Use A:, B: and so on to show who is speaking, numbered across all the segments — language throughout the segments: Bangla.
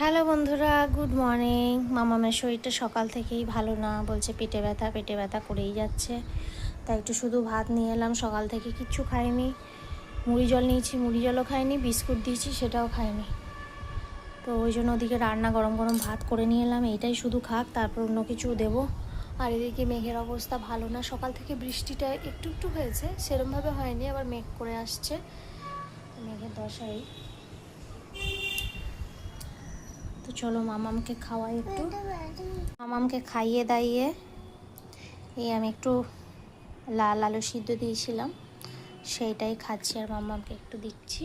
A: হ্যালো বন্ধুরা, গুড মর্নিং। মামামের শরীরটা সকাল থেকেই ভালো না, বলছে পেটে ব্যথা পেটে ব্যথা করেই যাচ্ছে। তাই একটু শুধু ভাত নিয়ে এলাম, সকাল থেকে কিচ্ছু খাইনি। মুড়ি জল নিয়েছি, মুড়ি জলও খাইনি, বিস্কুট দিয়েছি, সেটাও খাইনি। তো ওই জন্য ওদিকে রান্না গরম গরম ভাত করে নিয়ে এলাম, এইটাই শুধু খাক, তারপর অন্য কিছু দেবো। আর এদিকে মেঘের অবস্থা ভালো না, সকাল থেকে বৃষ্টিটা একটু একটু হয়েছে, সেরমভাবে হয়নি, আবার মেঘ করে আসছে। মেঘের দশাই তো চলো মামামকে খাওয়াই একটু। মামামকে খাইয়ে দাইয়ে এই আমি একটু লাল আলু সিদ্ধ দিয়েছিলাম সেইটাই খাচ্ছি আর মামামকে একটু দিচ্ছি।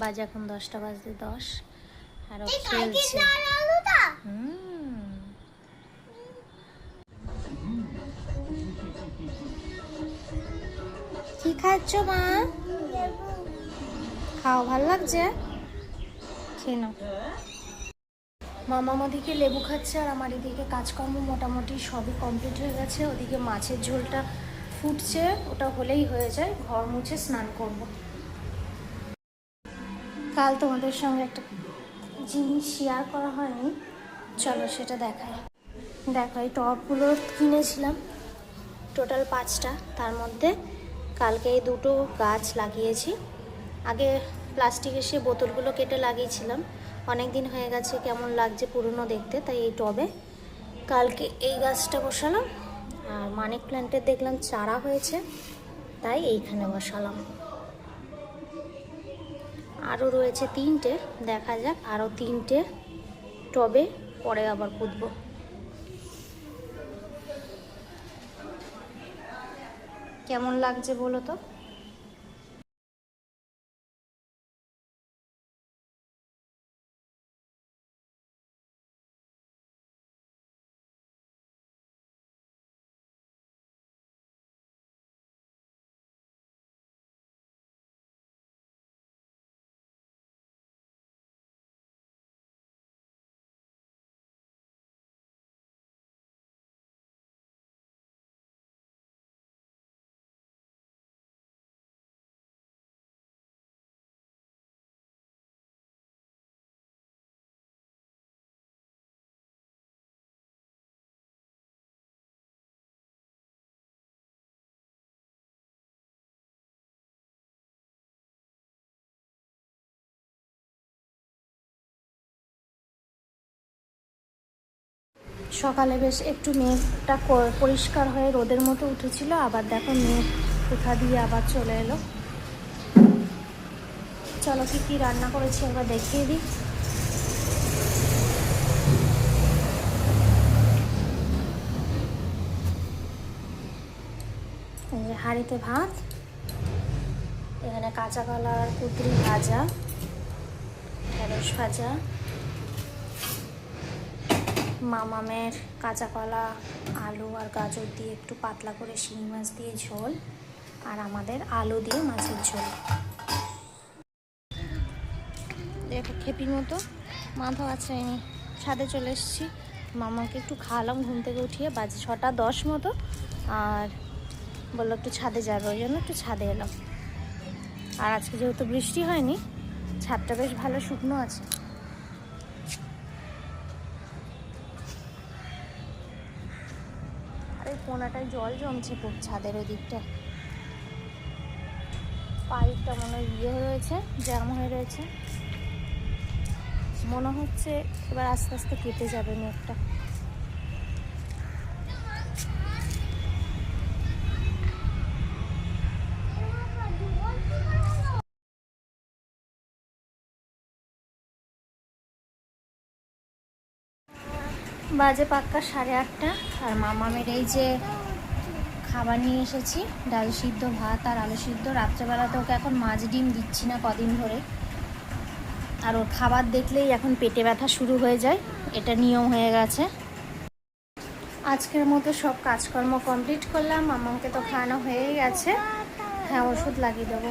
A: বাজে এখন দশটা বাজতে দশ আর ও খেলছে। কি খাচ্ছ মা? খাও ভালো লাগছে? খেয়ে নাও। মামাম ওদিকে লেবু খাচ্ছে আর আমার এদিকে কাজকর্ম মোটামুটি সবই কমপ্লিট হয়ে গেছে। ওদিকে মাছের ঝোলটা ফুটছে, ওটা হলেই হয়ে যায়। ঘর মুছে স্নান করব। কাল তোমাদের সঙ্গে একটা জিনিস শেয়ার করা হয়নি। চলো সেটা দেখাই। দেখো, এই টপগুলো কিনেছিলাম। টোটাল পাঁচটা। তার মধ্যে কালকে এই দুটো গাছ লাগিয়েছি। আগে প্লাস্টিকের সে বোতলগুলো কেটে লাগিয়েছিলাম। অনেক দিন হয়ে গেছে, কেমন লাগছে পুরনো দেখতে, তাই এই টবে। কালকে এই গাছটা বসালাম, আর মানিক প্ল্যান্টের দেখলাম চারা হয়েছে, তাই এইখানে বসালাম। আরও রয়েছে তিনটে, দেখা যাক আরও তিনটে টবে, পরে আবার পুঁতবো। কেমন লাগছে বলো তো? সকালে বেশ একটু মেঘটা পরিষ্কার হয়ে রোদের মতো উঠেছিল। আবার দেখো মেঘ কোথা দিয়ে আবার চলে এলো। চলো কি কি রান্না করেছি একবার দেখিয়ে দিই। হাঁড়িতে ভাত, এখানে কাঁচা কলা আর কুদরি ভাজা, ঢেঁড়স ভাজা। মামামের কাঁচা কলা, আলু আর গাজর দিয়ে একটু পাতলা করে শিঙি মাছ দিয়ে ঝোল আর আমাদের আলু দিয়ে মাছের ঝোল। দেখো, খেপির মতো মাথা আছে আমি ছাদে চলে এসেছি। মামাকে একটু খাওয়ালাম, ঘুম থেকে উঠিয়ে বাজে ছটা দশ মতো আর বলল একটু ছাদে যাবে, ওই জন্য একটু ছাদে এলাম। আর আজকে যেহেতু বৃষ্টি হয়নি, ছাদটা বেশ ভালো শুকনো আছে আর এই কোনাটায় জল জমছে খুব ছাদের ওই দিকটা পাইপটা মনে হয় ইয়ে রয়েছে, জ্যাম হয়ে রয়েছে। মনে হচ্ছে এবার আস্তে আস্তে কেটে যাবে মেঘটা বাজে পাক্কা সাড়ে আটটা। আর মামামের এই যে খাবার নিয়ে এসেছি, ডাল সিদ্ধ ভাত আর আলু সিদ্ধ। রাত্রেবেলাতে ওকে এখন মাছ ডিম দিচ্ছি না কদিন ধরে। আর ওর খাবার দেখলেই এখন পেটে ব্যথা শুরু হয়ে যায়। এটা নিয়ম হয়ে গেছে। আজকের মতো সব কাজকর্ম কমপ্লিট করলাম। মামাকে তো খাওয়ানো হয়েই গেছে। হ্যাঁ ওষুধ লাগিয়ে দেবো।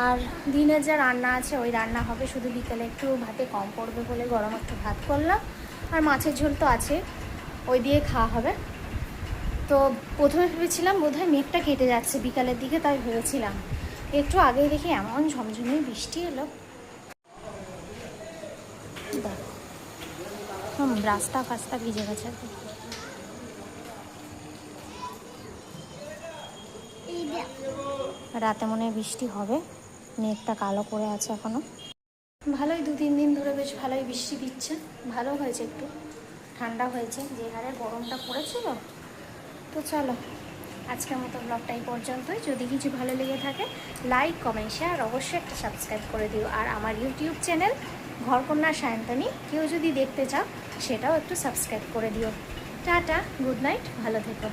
A: আর দিনের যা রান্না আছে, ওই রান্না হবে। শুধু বিকেলে একটু ভাতে কম পড়বে বলে গরম একটু ভাত করলাম। আর মাছের ঝোল তো আছে ওই দিয়ে খাওয়া হবে। তো প্রথমে ভেবেছিলাম বোধহয় মেঘটা কেটে যাচ্ছে বিকালের দিকে তাই ভেবেছিলাম একটু আগেই দেখি এমন ঝমঝমে বৃষ্টি এলো। হুম রাস্তা ফাস্তা ভিজে গেছে। রাতে মনে বৃষ্টি হবে মেঘটা কালো করে আছে এখনও। ভালোই দু তিন দিন ধরে বেশ ভালোই বৃষ্টি দিচ্ছে। ভালো হয়েছে একটু। ঠান্ডা হয়েছে, যে হারে গরমটা পড়েছিল। তো চলো, আজকের মতো ব্লগটা এই পর্যন্তই। যদি কিছু ভালো লেগে থাকে লাইক কমেন্ট শেয়ার অবশ্যই একটা সাবস্ক্রাইব করে দিও। আর আমার ইউটিউব চ্যানেল ঘরকন্যা সায়ন্তনী, কেউ যদি দেখতে চাও, সেটাও একটু সাবস্ক্রাইব করে দিও। টাটা গুড নাইট ভালো থেকো.